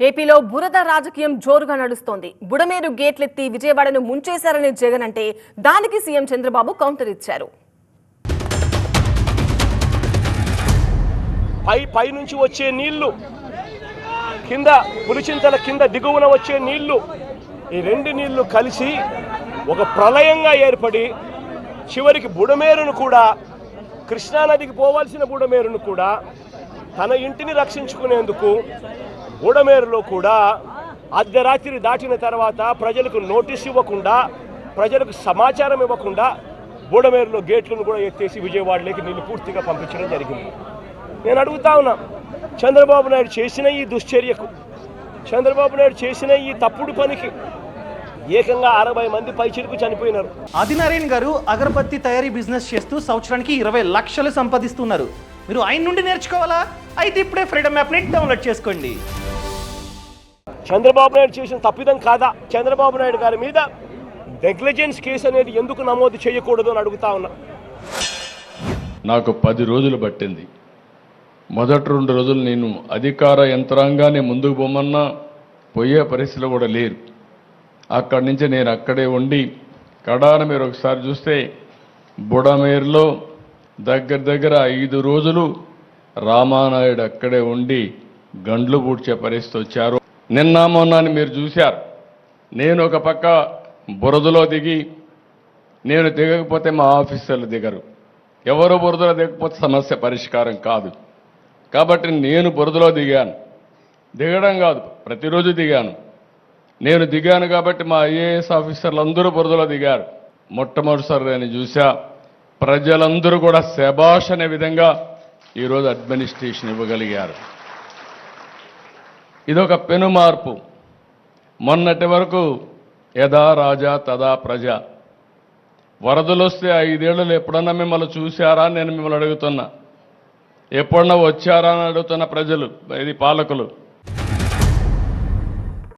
ఏపీలో బురద రాజకీయం జోరుగా నడుస్తోంది. బుడమేరు గేట్లెత్తి విజయవాడను ముంచేశారని జగన్ అంటే దానికి సీఎం చంద్రబాబు కౌంటర్ ఇచ్చారు. పై పై నుంచి వచ్చే నీళ్ళు కింద పులిచింతల కింద దిగువన వచ్చే నీళ్ళు ఈ రెండు నీళ్ళు కలిసి ఒక ప్రళయంగా ఏర్పడి చివరికి బుడమేరును కూడా కృష్ణానదికి పోవాల్సిన బుడమేరును కూడా తన ఇంటిని రక్షించుకునేందుకు బుడమేరులో కూడా అర్ధరాత్రి దాటిన తర్వాత ప్రజలకు నోటీస్ ఇవ్వకుండా ప్రజలకు సమాచారం ఇవ్వకుండా బుడమేరులో గేట్లను కూడా ఎత్తేసి విజయవాడలోకి నీళ్ళు పూర్తిగా పంపించడం జరిగింది. నేను అడుగుతా ఉన్నా చంద్రబాబు నాయుడు చేసిన ఈ దుశ్చర్యకు చంద్రబాబు నాయుడు చేసిన ఈ తప్పుడు పనికి ఏకంగా అరవై మంది పైచిలకు చనిపోయినారు. ఆదినారాయణ గారు అగరబత్తి తయారీ బిజినెస్ చేస్తూ సంవత్సరానికి ఇరవై లక్షలు సంపాదిస్తున్నారు. మీరు ఆయన నుండి నేర్చుకోవాలా? అయితే ఇప్పుడే ఫ్రీడమ్ యాప్ని డౌన్లోడ్ చేసుకోండి. చంద్రబాబు నాయుడు చేసిన తప్పిదం కాదా? చంద్రబాబు నాయుడు గారి మీద నెగ్లిజెన్స్ కేసు అనేది ఎందుకు నమోదు చేయకూడదు అని అడుగుతా ఉన్నా. నాకు పది రోజులు పట్టింది. మొదటి రెండు రోజులు నేను అధికార యంత్రాంగాన్ని ముందుకు పోమన్నా పోయే పరిస్థితిలో కూడా లేరు. అక్కడి నుంచి నేను అక్కడే ఉండి కడాన మీరు ఒకసారి చూస్తే బుడమేరులో దగ్గర దగ్గర ఐదు రోజులు రామానాయుడు అక్కడే ఉండి గండ్లు పూడ్చే పరిస్థితి వచ్చారు. నిన్న మొన్నని మీరు చూశారు. నేను ఒక పక్క బురదలో దిగి నేను దిగకపోతే మా ఆఫీసర్లు దిగరు. ఎవరు బురదలో దిగకపోతే సమస్య పరిష్కారం కాదు. కాబట్టి నేను బురదలో దిగాను. దిగడం కాదు ప్రతిరోజు దిగాను. నేను దిగాను కాబట్టి మా ఐఏఎస్ ఆఫీసర్లు అందరూ బురదలో దిగారు. మొట్టమొదటిసారి నేను చూశాను ప్రజలందరూ కూడా శబాష్ అనే విధంగా ఈరోజు అడ్మినిస్ట్రేషన్ ఇవ్వగలిగారు. ఇదొక పెను మార్పు మొన్నటి వరకు యథా రాజా తదా ప్రజ. వరదలు వస్తే ఐదేళ్ళు ఎప్పుడన్నా మిమ్మల్ని చూశారా అని నేను మిమ్మల్ని అడుగుతున్నా. ఎప్పుడన్నా వచ్చారా అని అడుగుతున్న ప్రజలు ఇది పాలకులు.